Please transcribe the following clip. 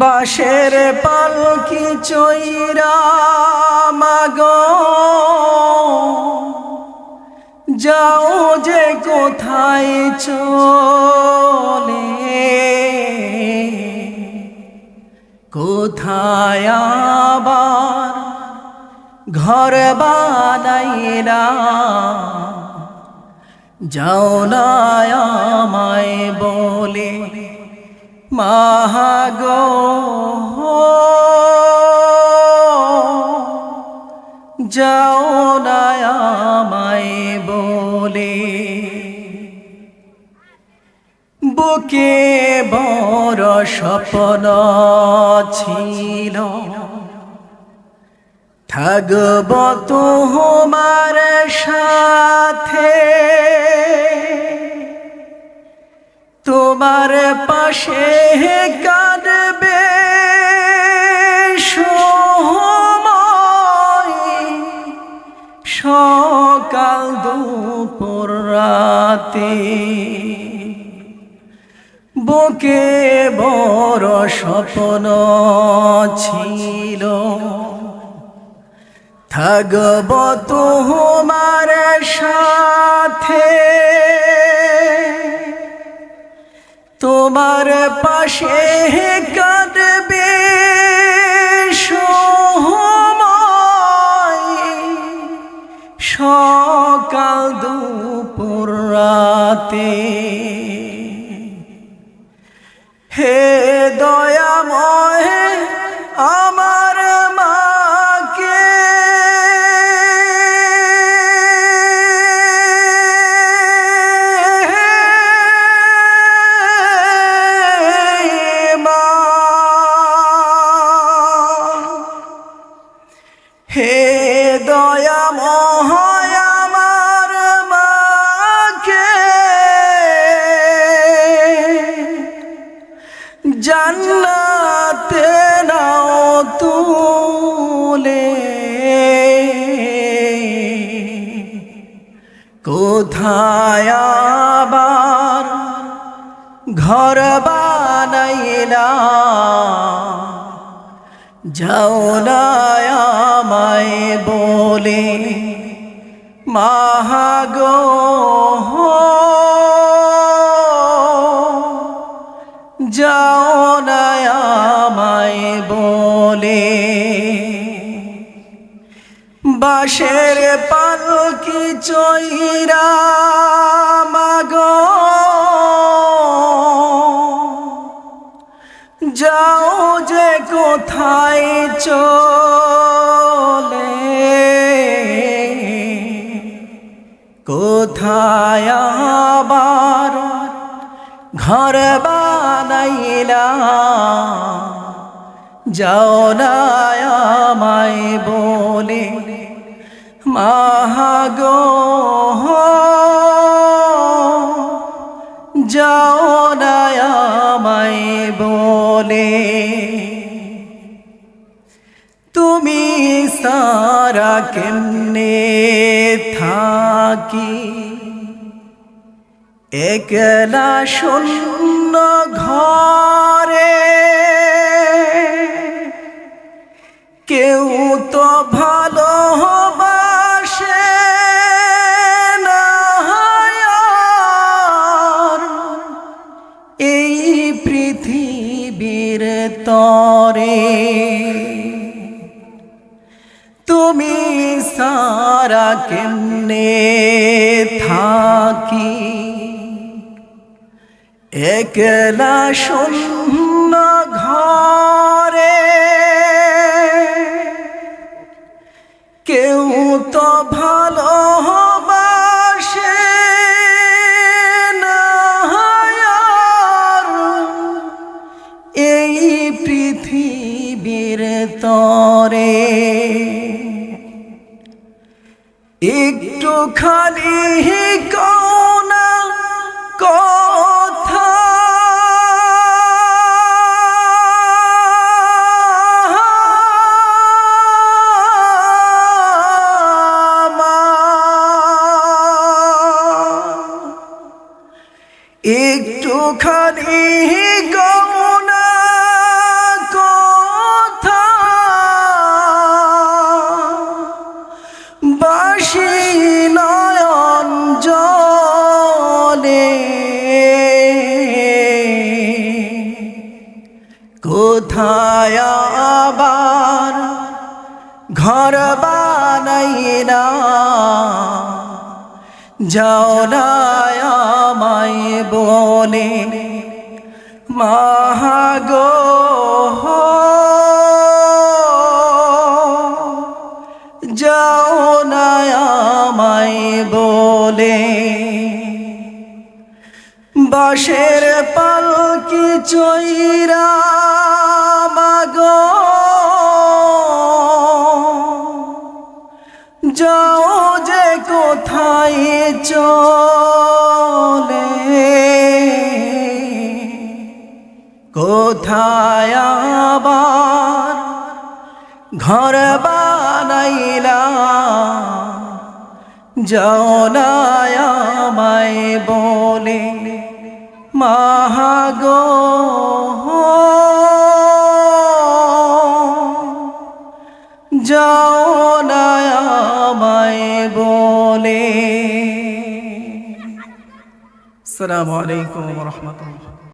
বাঁশের পালকি চৈরা মাগ। যাও যে কোথায় চলে, কোথায় আবার ঘর বানাইরা। যাও না আমায় বলে মাহাগো যাও আমায় বলে। বুকে বড় স্বপ্ন ছিল। থাকব তোমার সাথে। তোমার পাশে কাঁদবে সকাল দুপুর রাতে। বুকে বড় স্বপ্ন ছিল। থাকব তোমার সাথে। তোমার পাশে কাঁদবে সকাল দুপুর রাতে জান্নাতে নাও তুলে। কোথায় আবার ঘর বানাইলা যাও না আমায় বলে মাহাগো বাঁশের পালকি চৈরা মাগো। যাও যে কোথায় চলে, কোথায় আবার ঘর বানাইলা। যাও না আমায় বলে মাহাগো যাও আমায় বলে। তুমি সারা কেমনে থাকি? একলা শূন্য ঘরে কেউ তো ভালো সারা কেমনে থাকি? একলা শূন্য ঘরে কেউ তো ভালো বাসে এই পৃথিবীর তরে খালি কৌনা কথা। একটুখানি গমনা কোথায় আবার ঘর বানাইলা যাও না আমায় বলে মাহাগো যাও না বলে বাঁশের পালকি চৈরা মাগো। যাও যে কোথায় চলে। কোথায় আবার ঘর বানাইলা। যাও না আমায় বলে। মাহাগো যাও না বলে। আসসালামু আলাইকুম রহমতুল্লাহ।